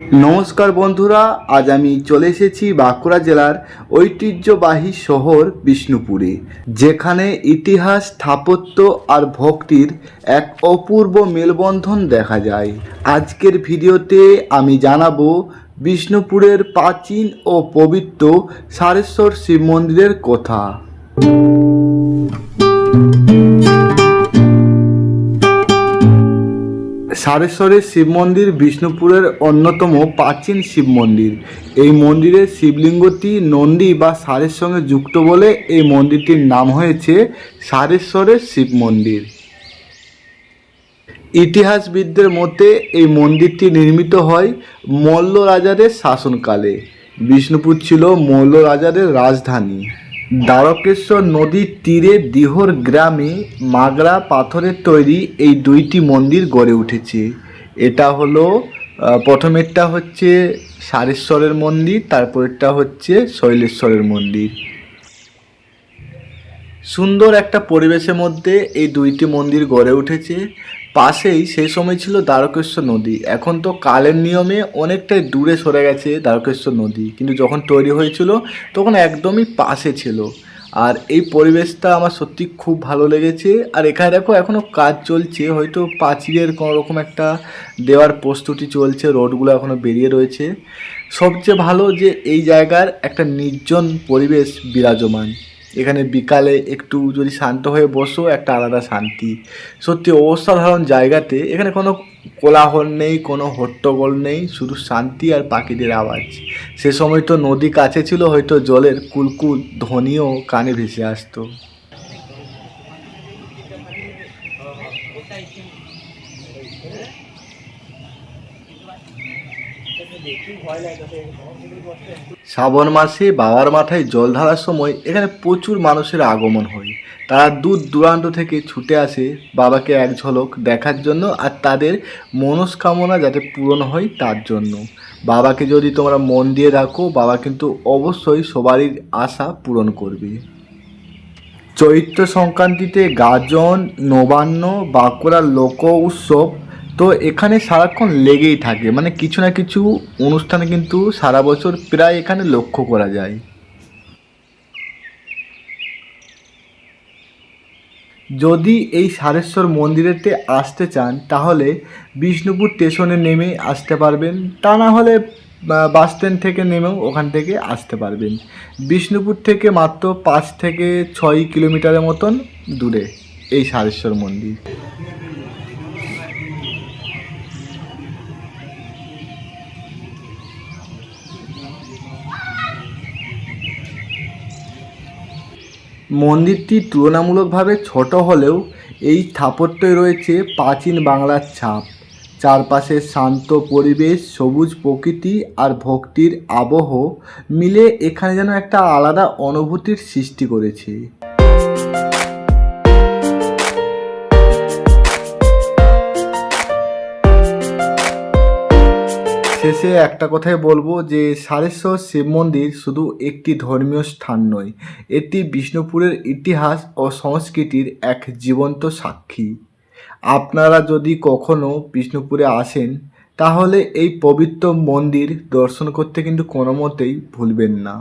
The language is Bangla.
নমস্কার বন্ধুরা, আজ আমি চলে এসেছি বাঁকুড়া জেলার ঐতিহ্যবাহী শহর বিষ্ণুপুরে, যেখানে ইতিহাস, স্থাপত্য আর ভক্তির এক অপূর্ব মেলবন্ধন দেখা যায়। আজকের ভিডিওতে আমি জানাব বিষ্ণুপুরের প্রাচীন ও পবিত্র সারেশ্বর শিব মন্দিরের কথা। সারেশ্বরের শিব মন্দির বিষ্ণুপুরের অন্যতম প্রাচীন শিব মন্দির। এই মন্দিরের শিবলিঙ্গটি নন্দী বা সারের সঙ্গে যুক্ত বলে এই মন্দিরটির নাম হয়েছে সারেশ্বরের শিব মন্দির। ইতিহাসবিদদের মতে এই মন্দিরটি নির্মিত হয় মল্ল রাজাদের শাসনকালে। বিষ্ণুপুর ছিল মল্ল রাজাদের রাজধানী। দ্বারকেশ্বর নদীর তীরে দিহর গ্রামে মাগরা পাথরের তৈরি এই দুইটি মন্দির গড়ে উঠেছে। এটা হলো প্রথমেরটা হচ্ছে সারেশ্বরের মন্দির, তারপরেরটা হচ্ছে শৈলেশ্বরের মন্দির। সুন্দর একটা পরিবেশের মধ্যে এই দুইটি মন্দির গড়ে উঠেছে। পাশেই সেই সময় ছিল দ্বারকেশ্বর নদী। এখন তো কালের নিয়মে অনেকটাই দূরে সরে গেছে দ্বারকেশ্বর নদী। কিন্তু যখন তৈরি হয়েছিল, তখন একদমই পাশে ছিল। আর এই পরিবেশটা আমার সত্যি খুব ভালো লেগেছে। আর এখানে দেখো এখনও কাজ চলছে। হয়তো পাঁচিলের কোনো রকম একটা দেওয়ার প্রস্তুতি চলছে। রোডগুলো এখনও বেরিয়ে রয়েছে। সবচেয়ে ভালো যে এই জায়গার একটা নির্জন পরিবেশ বিরাজমান। এখানে বিকালে একটু যদি শান্ত হয়ে বসো, একটা আলাদা শান্তি। সত্যি অসাধারণ জায়গাতে এখানে কোনো কোলাহল নেই, কোনো হট্টগোল নেই, শুধু শান্তি আর পাখিদের আওয়াজ। সে সময় তো নদী কাছে ছিল, হয়তো জলের কুলকুল ধ্বনিও কানে ভেসে আসতো। শ্রাবণ মাসে বাবার মাথায় জল ঢালার সময় এখানে প্রচুর মানুষের আগমন হয়। তারা দূর দূরান্ত থেকে ছুটে আসে বাবাকে এক ঝলক দেখার জন্য আর তাদের মনস্কামনা যাতে পূরণ হয় তার জন্য। বাবাকে যদি তোমরা মন দিয়ে রাখো বাবা কিন্তু অবশ্যই সবারই আশা পূরণ করবে। চৈত্র সংক্রান্তিতে গাজন, নবান্ন, বাঁকুড়ার লোক উৎসব তো এখানে সারাক্ষণ লেগেই থাকে। মানে কিছু না কিছু অনুষ্ঠান কিন্তু সারা বছর প্রায় এখানে লক্ষ্য করা যায়। যদি এই সারেশ্বর মন্দিরেতে আসতে চান, তাহলে বিষ্ণুপুর স্টেশনে নেমে আসতে পারবেন। তা না হলে বাস স্ট্যান্ড থেকে নেমেও ওখান থেকে আসতে পারবেন। বিষ্ণুপুর থেকে মাত্র পাঁচ থেকে ছয় কিলোমিটারের মতন দূরে এই সারেশ্বর মন্দির। মন্দিরটি তুলনামূলকভাবে ছোট হলেও এই স্থাপত্যে রয়েছে প্রাচীন বাংলার ছাপ। চারপাশের শান্ত পরিবেশ, সবুজ প্রকৃতি আর ভক্তির আবহ মিলে এখানে যেন একটা আলাদা অনুভূতির সৃষ্টি করেছে। শেষে একটা কথাই বলব যে সারেশ্বর শিব মন্দির শুধু একটি ধর্মীয় স্থান নয়, এটি বিষ্ণুপুরের ইতিহাস ও সংস্কৃতির এক জীবন্ত সাক্ষী। আপনারা যদি কখনো বিষ্ণুপুরে আসেন, তাহলে এই পবিত্র মন্দির দর্শন করতে কিন্তু কোনো মতেই ভুলবেন না।